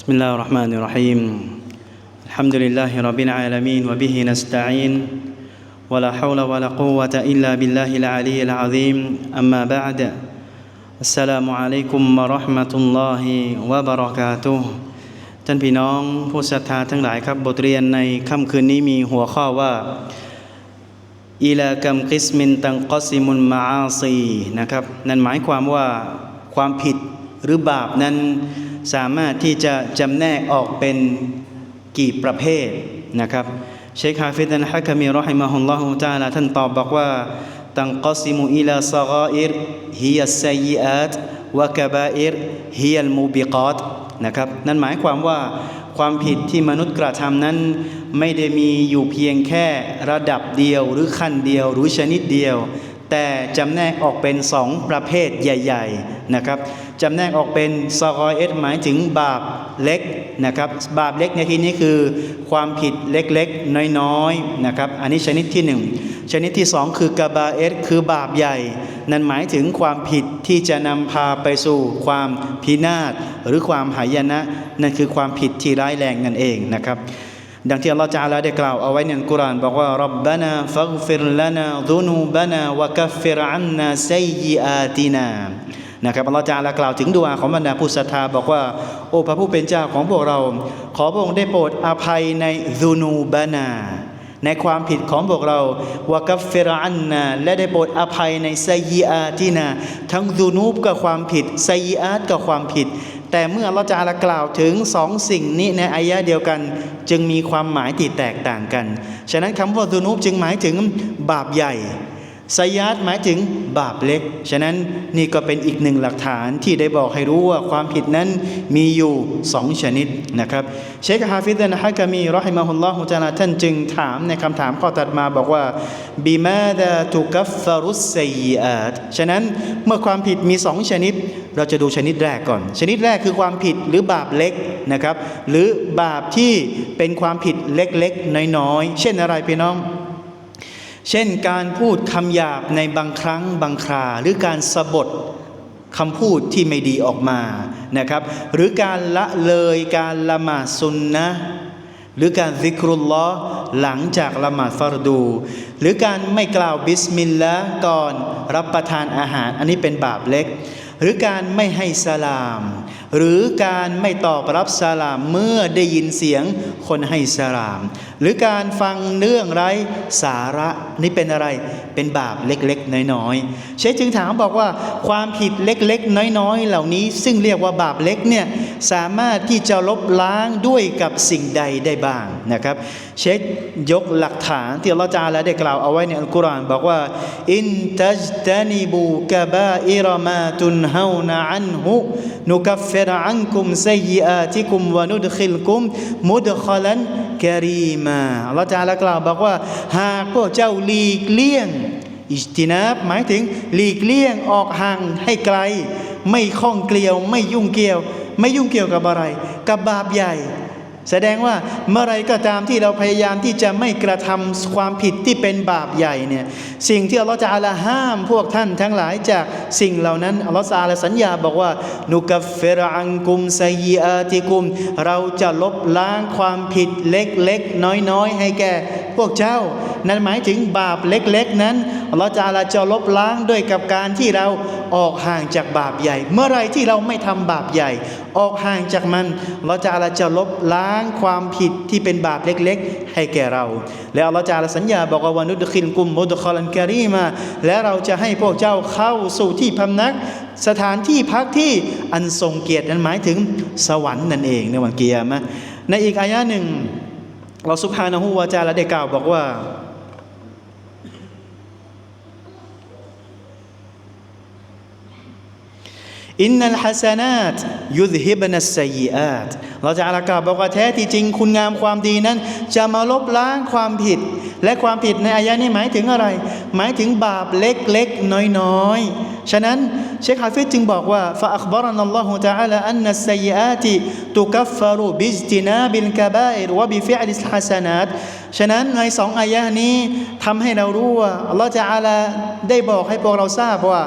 بسم الله الرحمن الرحيم الحمد لله رب العالمين وبه نستعين ولا حول ولا قوة إلا بالله العلي العظيم أما بعد السلام عليكم ورحمة الله وبركاته ท่านพี่น้องผู้ศรัทธาทั้งหลายครับบทเรียนในค่ำคืนนี้มีหัวข้อว่า อีลากัมกิสมินตังกอซิมุนมาอาซีนะครับนั่นหมายความว่าความผิดหรือบาปนั้น สามารถที่จะจำแนกออกเป็นกี่ประเภทนะครับเชคฮาฟิดันฮะกามีรอฮิมะฮุลลอฮุตะอาลาท่านตอบบอกว่าตังกอซิมุอิลาซากอิรฮิยัสไซยิอาตวะกะบาอิรฮิยัลมูบิกาตนะครับนั่นหมายความว่าความผิดที่มนุษย์กระทำนั้น ไม่ได้มีอยู่เพียงแค่ระดับเดียวหรือขั้นเดียวหรือชนิดเดียว แต่จำแนกออกเป็นสองประเภทใหญ่ ๆนะครับจำแนกออกเป็นซอกอยเอสหมายถึงบาปเล็กนะครับบาปเล็กในที่นี้คือ ความผิดเล็กๆ น้อยๆนะครับอันนี้ชนิดที่หนึ่งชนิดที่สองคือกาบาเอสคือบาปใหญ่ นั่นหมายถึงความผิดที่จะนำพาไปสู่ความพินาศหรือความหายนะนั่นคือความผิดที่ร้ายแรงนั่นเองนะครับ ดังที่อัลลอฮฺจาลาได้กล่าวเอาไว้ในอัลกุรอานบอกว่ารับบานาฟักฟิรลานาดุนูบานาวะกัฟฟิรอันนาไซยิอาตินานะครับอัลลอฮฺจาลากล่าวถึงดุอาของบรรดาผู้ศรัทธาบอกว่า โอ้พระผู้เป็นเจ้าของพวกเรา ขอพระองค์ได้โปรดอภัยในดุนูบานาในความผิดของพวกเราวะกัฟฟิรอันนาและได้โปรดอภัยในไซยีอาตินา ทั้งดูนูบกับความผิดไซยีอาตกับความผิด แต่เมื่อเราจะกล่าวถึงสองสิ่งนี้ในอายะเดียวกัน จึงมีความหมายที่แตกต่างกัน ฉะนั้นคำว่าดูนูบจึงหมายถึงบาปใหญ่ ไซยาตหมายถึงบาปเล็ก ฉะนั้นนี่ก็เป็นอีกหนึ่งหลักฐานที่ได้บอกให้รู้ว่าความผิดนั้นมีอยู่สองชนิดนะครับ เชคฮาฟิดนะฮะกามีรอฮิมะฮุลลอฮุตะอาลาท่านจึงถามในคำถามข้อตัดมาบอกว่าบิมาดาตุกัฟฟารุสไซยีอาตฉะนั้นเมื่อความผิดมีสองชนิด เราจะดูชนิดแรกก่อน ชนิดแรกคือความผิดหรือบาปเล็กนะครับ หรือบาปที่เป็นความผิดเล็กๆ น้อยๆ เช่นอะไรพี่น้อง เช่นการพูดคำหยาบในบางครั้งบางครา หรือการสะบดคำพูดที่ไม่ดีออกมานะครับ หรือการละเลยการละหมาดซุนนะหรือการซิกรุลลอหลังจากละหมาดฟารดู หรือการไม่กล่าวบิสมิลลาห์ก่อนรับประทานอาหาร อันนี้เป็นบาปเล็ก หรือการไม่ให้สลาม หรือการไม่ตอบรับสลามเมื่อได้ยินเสียงคนให้สลาม หรือการฟังเรื่องไร้สาระนี่เป็นอะไรเป็นบาปเล็กๆ น้อยๆเชคจึงถามบอกว่าความผิดเล็กๆ น้อยๆ เหล่านี้ ซึ่งเรียกว่าบาปเล็กเนี่ยสามารถที่จะลบล้างด้วยกับสิ่งใดได้บ้างนะครับ เชคยกหลักฐานที่อัลลอฮฺจาลาได้กล่าวเอาไว้ในอัลกุรอานบอกว่าอินตัจตานิบูกะบาอิรมาตุนเฮานาอันหุนุกัฟฟิรอันกุมไซยิอาติกุมวะนุดคิลกุมมุดคลันกะรีมาอัลลอฮฺจาลากล่าวบอกว่า หากพวกเจ้าหลีกเลี่ยง อิจตินาบหมายถึงหลีกเลี่ยงออกห่างให้ไกล ไม่ข้องเกลียวไม่ยุ่งเกี่ยว ไม่ยุ่งเกี่ยวกับอะไร กับบาปใหญ่ แสดงว่าเมื่อไรก็ตามที่เราพยายามที่จะไม่กระทำความผิดที่เป็นบาปใหญ่เนี่ยสิ่งที่อัลลอฮฺจะอาลาห้ามพวกท่านทั้งหลายจากสิ่งเหล่านั้นอัลลอฮฺอาลาสัญญาบอกว่านุกัฟเฟรอังกุมไซยีอาติกุม เราจะลบล้างความผิดเล็กๆ น้อยๆ ให้แก่พวกเจ้า นั่นหมายถึงบาปเล็กๆ นั้นอัลลอฮฺจะอาลาจะลบล้างด้วยกับการที่เราออกห่างจากบาปใหญ่ เมื่อไรที่เราไม่ทำบาปใหญ่ ออกห่างจากมันเราจะอาลาจะลบล้างางความผิดที่เป็นบาปเล็กๆ ให้แก่เรา แล้วเราจะอาลาสัญญาบอกว่าวานุดคินกุมมุดคอลันกรีมา และเราจะให้พวกเจ้าเข้าสู่ที่พำนัก สถานที่พักที่อันทรงเกียรตินั้นหมายถึงสวรรค์นั่นเองในวันเกียรมะในอีกอายะหนึ่ง เราสุภานะฮูวาจาและได้กล่าวบอกว่า อินนัลฮัสนาตยุดฮิบนัสไซยอาตเราจะอากาศบอกว่าแท้ที่จริงคุณงามความดีนั้น จะมาลบล้างความผิด และความผิดในอายะนี้หมายถึงอะไร หมายถึงบาปเล็กๆน้อยๆ ฉะนั้นเชคฮาฟิซจึงบอกว่าฟาอัคบารันัลลอฮุตะอาลาอันนัสซัยอาติตุกัฟฟารุบิจตินาบิลกาบาอิรวะบิฟิอลิสฮัสนัตฉะนั้นในสองอายะนี้ทำให้เรารู้ว่าอัลลอฮฺจะอาลาได้บอกให้พวกเราทราบว่า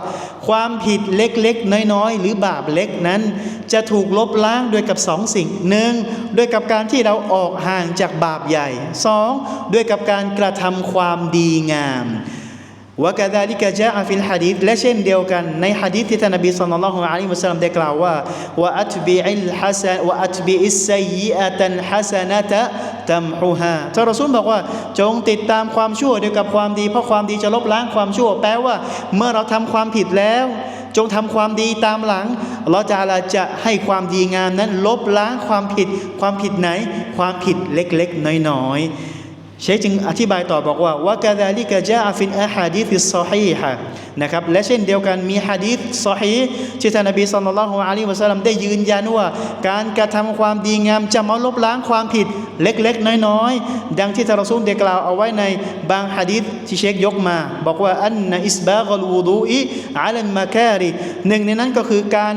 ความผิดเล็กๆ น้อยๆ หรือบาปเล็กนั้น จะถูกลบล้างด้วยกับสองสิ่งหนึ่งด้วยกับการที่เราออกห่างจากบาปใหญ่สองด้วยกับการกระทำความดีงาม วกาดาลิกะจาอฟิลฮะดีษและเช่นเดียวกันในฮะดีษที่ท่านนบีศ็อลลัลลอฮุอะลัยฮิวะซัลลัมได้กล่าวว่าวะอัตบิอิลฮัสนวะอัตบิอิสซัยยิอะตันฮัสนะตะตัมฮุฮาท่านรอซูลบอกว่า จงติดตามความชั่วด้วยกับความดีเพราะความดีจะลบล้างความชั่ว แปลว่า เมื่อเราทำความผิดแล้ว จงทำความดีตามหลังอัลลอฮฺจะลาจะให้ความดีงามนั้น ลบล้างความผิด ความผิดไหน ความผิดเล็กๆ น้อยๆ เชคจึงอธิบายต่อบอกว่าวะกาดาลิกะจาฟินอะฮะดีฟิสซอฮีฮะนะครับและเช่นเดียวกันมีฮะดีษซอฮีที่ท่านนบีศ็อลลัลลอฮุอะลัยฮิวะซัลลัมได้ยืนยันว่า การกระทำความดีงามจะมาลบล้างความผิดเล็กๆ น้อยๆ ดังที่ท่านรอซูลได้กล่าวเอาไว้ในบางฮะดีษที่เชคยกมา บอกว่าอันนะอิสบากลวูดูอิอาลันมาคาริหนึ่งในนั้นก็คือการ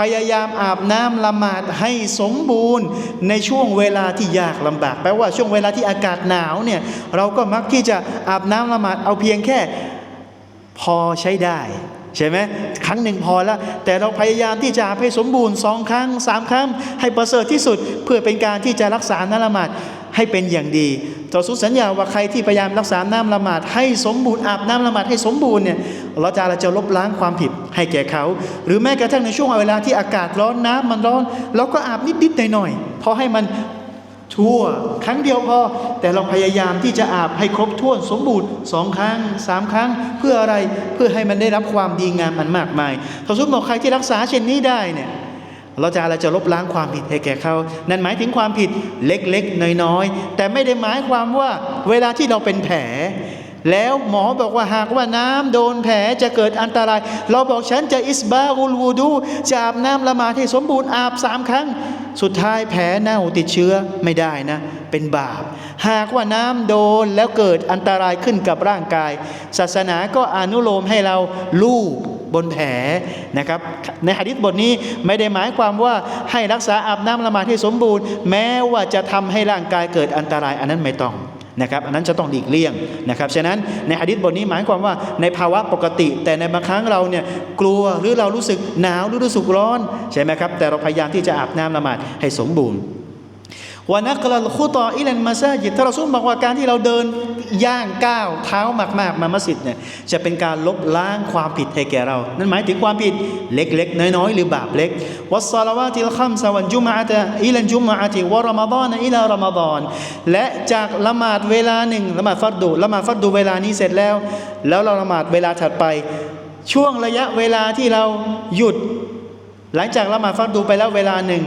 พยายามอาบน้ำละหมาดให้สมบูรณ์ ในช่วงเวลาที่ยากลำบากแปลว่าช่วงเวลาที่อากาศหนาวเนี่ยเราก็มักที่จะอาบน้ำละหมาดเอาเพียงแค่พอใช้ได้ใช่ไหมครั้งหนึ่งพอแล้วแต่เราพยายามที่จะอาบให้สมบูรณ์สองครั้งสามครั้ง ให้ประเสริฐที่สุดเพื่อเป็นการที่จะรักษาน้ำละหมาด ให้เป็นอย่างดีต่อสุสัญญาว่าใครที่พยายามรักษาน้ำละหมาดให้สมบูรณ์อาบน้ำละหมาดให้สมบูรณ์เนี่ยเราจะเราจะลบล้างความผิดให้แก่เขา หรือแม้กระทั่งในช่วงเวลาที่อากาศร้อนน้ำมันร้อนเราก็อาบนิดๆหน่อยๆพอให้มันทั่วครั้งเดียวพอ แต่เราพยายามที่จะอาบให้ครบถ้วนสมบูรณ์สองครั้งสามครั้งเพื่ออะไรเพื่อให้มันได้รับความดีงามมันมากมายถ้าสมมติบอกใครที่รักษาเช่นนี้ได้เนี่ย เราจะเราจะลบล้างความผิดให้แก่เขา นั่นหมายถึงความผิดเล็กๆ น้อยๆ แต่ไม่ได้หมายความว่าเวลาที่เราเป็นแผล แล้วหมอบอกว่าหากว่าน้ำโดนแผลจะเกิดอันตราย เราบอกฉันจะอิสบาอุลวูดู จะอาบน้ำละหมาดให้สมบูรณ์อาบสามครั้ง สุดท้ายแผลเน่าติดเชื้อไม่ได้นะ เป็นบาป หากว่าน้ำโดนแล้วเกิดอันตรายขึ้นกับร่างกาย ศาสนาก็อนุโลมให้เราลูบ บนแผลนะครับในหะดิษบทนี้ไม่ได้หมายความว่าให้รักษาอาบน้ำละหมาดให้สมบูรณ์ แม้ว่าจะทำให้ร่างกายเกิดอันตรายอันนั้นไม่ต้องนะครับอันนั้นจะต้องหลีกเลี่ยงนะครับฉะนั้นในหะดิษบทนี้หมายความว่าในภาวะปกติ แต่ในบางครั้งเราเนี่ยกลัวหรือเรารู้สึกหนาวหรือรู้สึกร้อนใช่ไหมครับแต่เราพยายามที่จะอาบน้ำละหมาดให้สมบูรณ์ วานักลลคุตออิลันมาซาจิดท่านรอซูลบอกว่าการที่เราเดินย่างก้าวเท้ามากๆ มามัสยิดเนี่ยจะเป็นการลบล้างความผิดให้แก่เรา นั่นหมายถึงความผิดเล็กๆ น้อยๆ หรือบาปเล็กวัสซาลาวาติลคัมซาวันจุมะตะอิลันจุมะติวะรอมฎอนอิลารอมฎอนและจากละหมาดเวลาหนึ่งละหมาดฟัดดูละหมาดฟัดดูเวลานี้เสร็จแล้ว แล้วเราละหมาดเวลาถัดไป ช่วงระยะเวลาที่เราหยุด หลังจากละหมาดฟัดดูไปแล้วเวลาหนึ่ง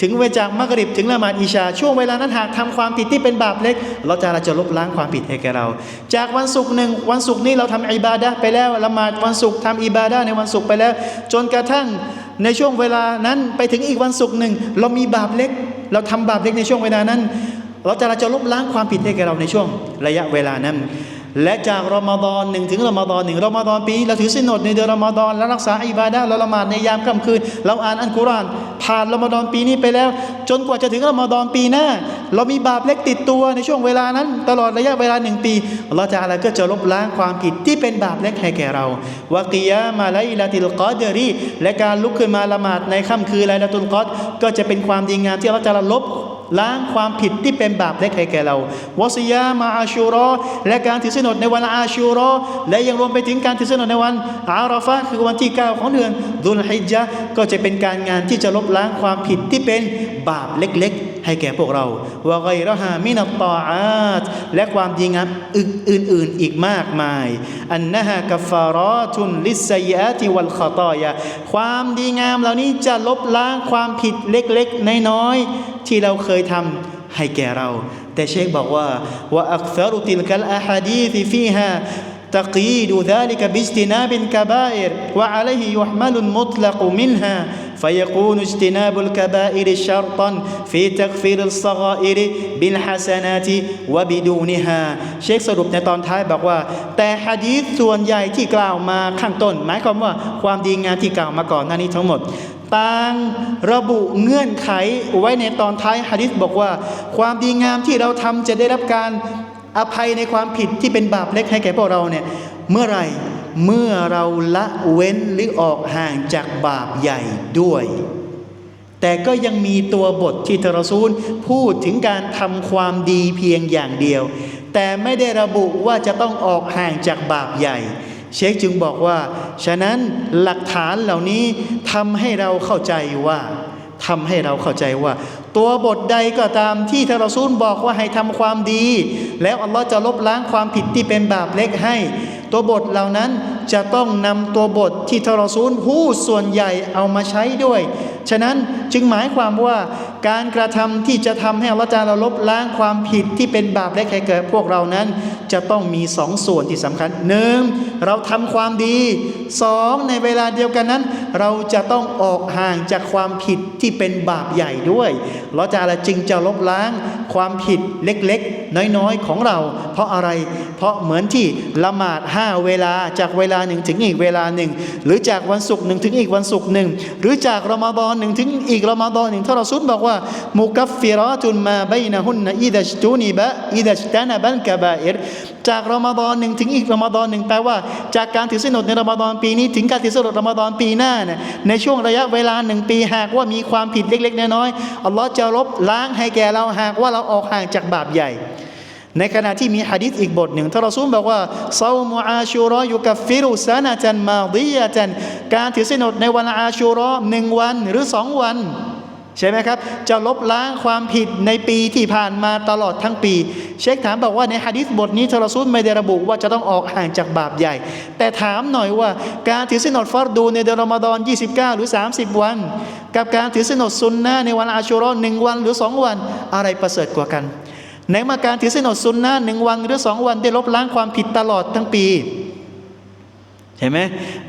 ถึงเวลาจากมักริบถึงละหมาดอิชา ช่วงเวลานั้นหากทำความผิดที่เป็นบาปเล็กเราจะเราจะลบล้างความผิดให้แก่เรา จากวันศุกร์หนึ่งวันศุกร์นี้เราทำอิบาดะไปแล้วละหมาดวันศุกร์ทำอิบาดะในวันศุกร์ไปแล้ว จนกระทั่งในช่วงเวลานั้นไปถึงอีกวันศุกร์หนึ่งเรามีบาปเล็ก เราทำบาปเล็กในช่วงเวลานั้น เราจะเราจะลบล้างความผิดให้แก่เราในช่วงระยะเวลานั้น และจากรอมฎอนหนึ่งถึงรอมฎอนหนึ่งรอมฎอนปีเราถือสินอดในเดือนรอมฎอนแล้วรักษาอิบาดะเราละหมาดในยามค่ำคืน เราอ่านอัลกุรอานผ่านรอมฎอนปีนี้ไปแล้ว จนกว่าจะถึงรอมฎอนปีหน้า เรามีบาปเล็กติดตัวในช่วงเวลานั้น ตลอดระยะเวลาหนึ่งปีเราจะอะไรก็จะลบล้างความผิดที่เป็นบาปเล็กให้แก่เราวะกิยามาไลลาติลกอดรีและการลุกขึ้นมาละหมาดในค่ำคืนไลลาตุลกอดก็จะเป็นความดีงามที่เราจะลบ ล้างความผิดที่เป็นบาปเล็กให้แก่เราวอสยามาอาชูรอและการถือศีลอดในวันอาชูรอและยังรวมไปถึงการถือศีลอดในวันอาราฟะคือวันที่ 9 ของเดือนดุลฮิจญะก็จะเป็นการงานที่จะลบล้างความผิดที่เป็นบาปเล็ก ๆ ให้แก่พวกเราวะไกรฮามินัตตออาตและความดีงามอื่นๆอีกมากมาย อันนะฮะกัฟารอตุนลิสไซยาติวัลขตอยาความดีงามเหล่านี้จะลบล้างความผิดเล็กๆน้อยๆที่เราเคยทำให้แก่เรา แต่เชคบอกว่าว่าอักษรุติลกัลอาฮาดีฟีฟีฮา تقييد ذلك باجتناب الكبائر وعليه يحمل المطلق منها فيكون اجتناب الكبائر شرطا في تكفير الصغائر بالحسنات وبدونها เชคสรุปในตอนท้ายบอกว่า แต่ฮะดีษส่วนใหญ่ที่กล่าวมาข้างต้น หมายความว่าความดีงามที่กล่าวมาก่อนหน้านี้ทั้งหมด ต่างระบุเงื่อนไขไว้ในตอนท้ายฮะดิษบอกว่า ความดีงามที่เราทำจะได้รับการ อภัยในความผิดที่เป็นบาปเล็กให้แก่พวกเราเนี่ยเมื่อไรเมื่อเราละเว้นหรือออกห่างจากบาปใหญ่ด้วย แต่ก็ยังมีตัวบทที่ทรซูลพูดถึงการทำความดีเพียงอย่างเดียว แต่ไม่ได้ระบุว่าจะต้องออกห่างจากบาปใหญ่ เชคจึงบอกว่า ฉะนั้นหลักฐานเหล่านี้ทำให้เราเข้าใจว่าทำให้เราเข้าใจว่า ตัวบทใดก็ตามที่ทารซูลบอกว่าให้ทำความดี แล้วอัลลอฮ์จะลบล้างความผิดที่เป็นบาปเล็กให้ ตัวบทเหล่านั้น จะต้องนำตัวบทที่ทรซูลพูดส่วนใหญ่เอามาใช้ด้วย ฉะนั้นจึงหมายความว่าการกระทำที่จะทำให้อัลลอฮ์จะลบล้างความผิดที่เป็นบาปเล็กให้เกิดพวกเรานั้น จะต้องมีสองส่วนที่สำคัญหนึ่งเราทำความดีสองในเวลาเดียวกันนั้น เราจะต้องออกห่างจากความผิดที่เป็นบาปใหญ่ด้วยเราจะอะไรจึงจะลบล้างความผิดเล็กๆ น้อยๆของเรา เพราะอะไร เพราะเหมือนที่ละหมาดห้าเวลาจากเวลาหนึ่งถึงอีกเวลาหนึ่ง หรือจากวันศุกร์หนึ่งถึงอีกวันศุกร์หนึ่ง หรือจากรอมฎอนหนึ่งถึงอีกรอมฎอนหนึ่งถ้าเราสุดบอกว่ามุกัฟฟิรอตุนมาบัยนะฮุนนะอิดัชตูนิบะอิดัชตานะบันกะบาอิรจากรอมฎอนหนึ่งถึงอีกรอมฎอนหนึ่งแปลว่า จากการถือศีลอดในรอมฎอนปีนี้ ถึงการถือศีลอดรอมฎอนปีหน้าเนี่ยในช่วงระยะเวลาหนึ่งปีหากว่ามีความผิดเล็กๆน้อยๆอัลลอฮ์จะลบล้างให้แก่เราหากว่าเราออกห่างจากบาปใหญ่ ในขณะที่มีหะดีษอีกบทหนึ่งท่านรอซูลบอกว่าซามุอาชูรออยุกัฟฟิรุซานะจันมาดียะจันการถือศีลอดในวันอาชูรอหนึ่งวันหรือสองวัน ใช่ไหมครับ จะลบล้างความผิดในปีที่ผ่านมาตลอดทั้งปี เชคถามบอกว่าในฮะดิษบทนี้ทรซูลไม่ได้ระบุว่าจะต้องออกห่างจากบาปใหญ่ แต่ถามหน่อยว่าการถือศีลอดฟารดูในเดือนรอมฎอน 29 หรือ 30 วัน กับการถือศีลอดซุนนะในวันอาชูรอหนึ่งวันหรือสองวัน อะไรประเสริฐกว่ากัน ในมาการถือศีลอดซุนนะห์หนึ่งวันหรือสองวันได้ลบล้างความผิดตลอดทั้งปีเห็นไหม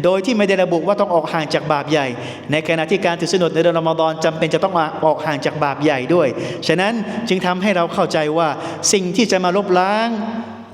โดยที่ไม่ได้ระบุว่าต้องออกห่างจากบาปใหญ่ ในขณะที่การถือศีลอดในเดือนรอมฎอนจำเป็นจะต้องออกห่างจากบาปใหญ่ด้วย ฉะนั้นจึงทำให้เราเข้าใจว่าสิ่งที่จะมาลบล้าง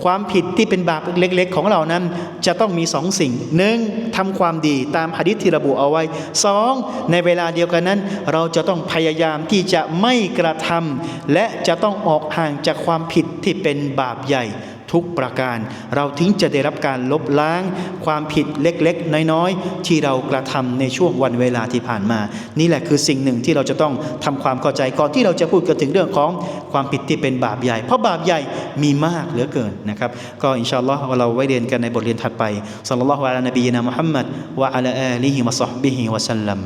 ความผิดที่เป็นบาปเล็กๆ ของเรานั้น จะต้องมีสองสิ่งหนึ่งทำความดีตามหะดิษที่ระบุเอาไว้สองในเวลาเดียวกันนั้น เราจะต้องพยายามที่จะไม่กระทำและจะต้องออกห่างจากความผิดที่เป็นบาปใหญ่ ทุกประการ เราถึงจะได้รับการลบล้าง ความผิดเล็กๆ น้อยๆ ที่เรากระทำในช่วงวันเวลาที่ผ่านมา นี่แหละคือสิ่งหนึ่งที่เราจะต้องทำความเข้าใจก่อนที่เราจะพูดกันถึงเรื่องของความผิดที่เป็นบาปใหญ่ เพราะบาปใหญ่มีมากเหลือเกินนะครับ ก็อินชาอัลลอฮ์เราไว้เรียนกันในบทเรียนถัดไปสัลลัลลอฮุอะลัยฮินบีนะมุฮัมมัดวะอะลาอาลีฮิวะศอฮบิฮิวะสัลลัม